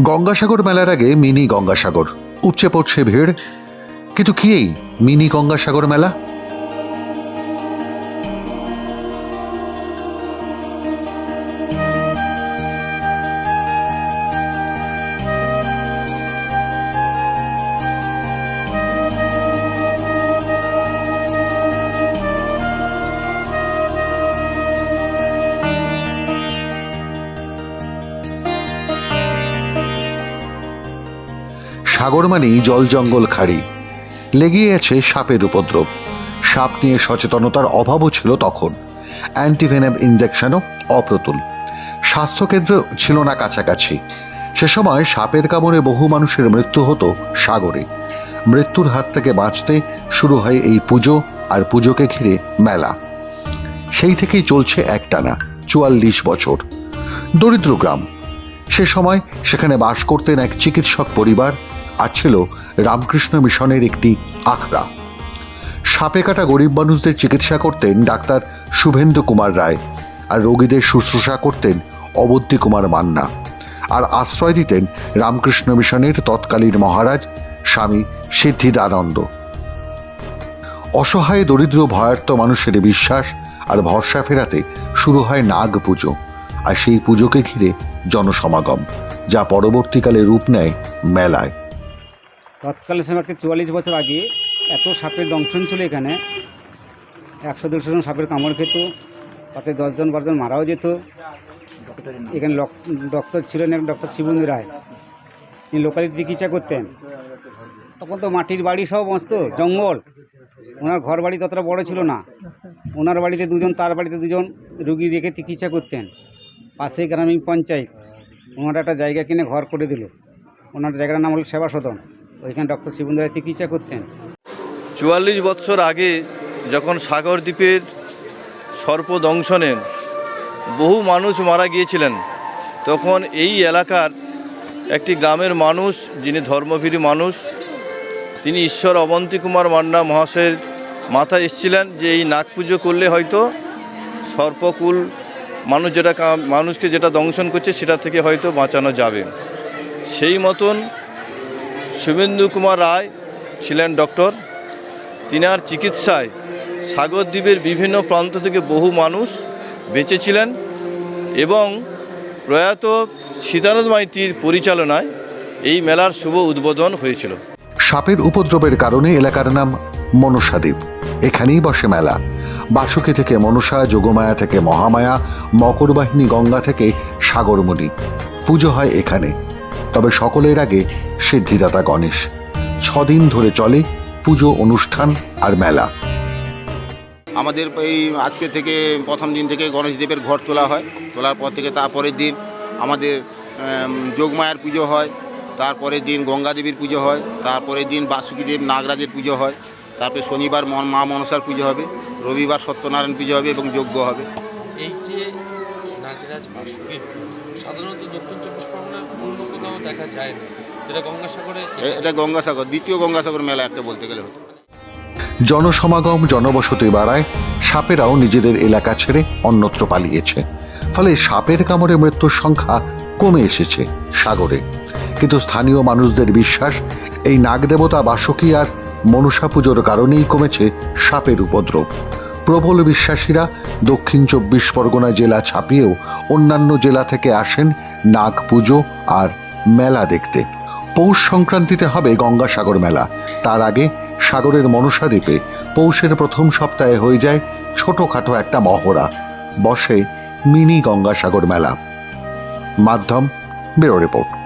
গঙ্গাসাগর মেলার আগে মিনি গঙ্গাসাগর। উপচে পড়ছে ভিড়। কিন্তু কি এই মিনি গঙ্গাসাগর মেলা? সাগর মানেই জল জঙ্গল খাড়ি। লেগেই আছে সাপের উপদ্রব। সাপ নিয়ে সচেতনতার অভাবও ছিল তখন। অ্যান্টিভেনাম ইঞ্জেকশনও অপ্রতুল। স্বাস্থ্যকেন্দ্র ছিল না কাছাকাছি। সে সময় সাপের কামড়ে বহু মানুষের মৃত্যু হতো সাগরে। মৃত্যুর হাত থেকে বাঁচতে শুরু হয় এই পুজো আর পুজোকে ঘিরে মেলা। সেই থেকেই চলছে একটানা, চুয়াল্লিশ বছর। দরিদ্র গ্রাম। সে সময় সেখানে বাস করতেন এক চিকিৎসক পরিবার আর ছিল রামকৃষ্ণ মিশনের একটি আখড়া। সাপে কাটা গরিব মানুষদের চিকিৎসা করতেন ডাক্তার শুভেন্দু কুমার রায় আর রোগীদের শুশ্রূষা করতেন অবন্তী কুমার মান্না আর আশ্রয় দিতেন রামকৃষ্ণ মিশনের তৎকালীন মহারাজ স্বামী সিদ্ধিদানন্দ। অসহায়, দরিদ্র, ভয়ার্ত মানুষের বিশ্বাস আর ভরসা ফেরাতে শুরু হয় নাগ পুজো আর সেই পুজোকে ঘিরে জনসমাগম, যা পরবর্তীকালে রূপ নেয় মেলায়। তৎকালীন সময় আজকে চুয়াল্লিশ বছর আগে এত সাপের দংশন ছিল এখানে। একশো দেড়শো জন সাপের কামড় খেত, তাতে দশজন বারোজন মারাও যেত। এখানে ডক্টর ছিলেন এক ডক্টর শিবন্দু রায়। তিনি লোকালিটি চিকিৎসা করতেন। তখন তো মাটির বাড়ি সব মস্ত, জঙ্গল। ওনার ঘর বাড়ি ততটা বড় ছিল না। ওনার বাড়িতে দুজন, তার বাড়িতে দুজন রুগী রেখে চিকিৎসা করতেন। পাশে গ্রামীণ পঞ্চায়েত। ওনারা একটা জায়গা কিনে ঘর করে দিল। ওনার জায়গাটার নাম হলো সেবা সদন ওইখানে ডক্টর শিবন্দু রায় চিকিৎসা করতেন। চুয়াল্লিশ বছর আগে যখন সাগর দ্বীপের সর্পদংশনে বহু মানুষ মারা গিয়েছিলেন, তখন এই এলাকার একটি গ্রামের মানুষ, যিনি ধর্মভীরী মানুষ, তিনি ঈশ্বর অবন্তী কুমার মান্না মহাশয়ের মাথায় এসেছিলেন যে এই নাগ পুজো করলে হয়তো সর্পকুল মানুষ যেটা মানুষকে যেটা দংশন করছে, সেটা থেকে হয়তো বাঁচানো যাবে। সেই মতন শুভেন্দু কুমার রায় ছিলেন ডক্টর। তিনার চিকিৎসায় সাগরদ্বীপের বিভিন্ন প্রান্ত থেকে বহু মানুষ বেঁচেছিলেন এবং প্রয়াত সীতানন্দ মাইতির পরিচালনায় এই মেলার শুভ উদ্বোধন হয়েছিল। সাপের উপদ্রবের কারণে এলাকার নাম মনসাদ্বীপ এখানেই বসে মেলা। বাসুকি থেকে মনসা, যোগমায়া থেকে মহামায়া, মকরবাহিনী গঙ্গা থেকে সাগরমণি। পুজো হয় এখানে। তবে সকলের আগে সিদ্ধিদাতা গণেশ। ছদিন ধরে চলে পুজো অনুষ্ঠান আর মেলা। আমাদের এই আজকে থেকে প্রথম দিন থেকে গণেশ দেবের ঘর তোলা হয়। তোলার পর থেকে তারপরের দিন আমাদের যোগমায়ার পুজো হয়। তারপরের দিন গঙ্গা দেবীর পুজো হয়। তারপরের দিন বাসুকীদেব নাগরাজের পুজো হয়। তারপরে শনিবার মন- মা মনসার পুজো হবে। রবিবার সত্যনারায়ণ পুজো হবে এবং যজ্ঞ হবে। এই যে নাগরাজ বাসুকীর সাধারণত দক্ষিণ চব্বিশ পরগনার অন্য কোথাও দেখা যায়? না যেটা গঙ্গাসাগরে এটা গঙ্গাসাগর দ্বিতীয় গঙ্গাসাগর মেলা একটা বলতে গেলে হতো। জনসমাগম জনবসতি বাড়ায় সাপেরাও নিজেদের এলাকা ছেড়ে অন্যত্র পালিয়েছে। ফলে সাপের কামড়ে মৃত্যুর সংখ্যা কমে এসেছে সাগরে। কিন্তু স্থানীয় মানুষদের বিশ্বাস এই নাগদেবতা বাসকি আর মনসা পুজোর কারণেই কমেছে সাপের উপদ্রব। প্রবল বিশ্বাসীরা দক্ষিণ চব্বিশ পরগনা জেলা ছাপিয়েও অন্যান্য জেলা থেকে আসেন নাগ পুজো আর মেলা দেখতে। পৌষ সংক্রান্তিতে হবে গঙ্গাসাগর মেলা। তার আগে সাগরের মনসা দ্বীপে পৌষের প্রথম সপ্তাহে হয়ে যায় ছোটখাটো একটা মহড়া। বসে মিনি গঙ্গাসাগর মেলা। মাধ্যম, ব্যুরো রিপোর্ট।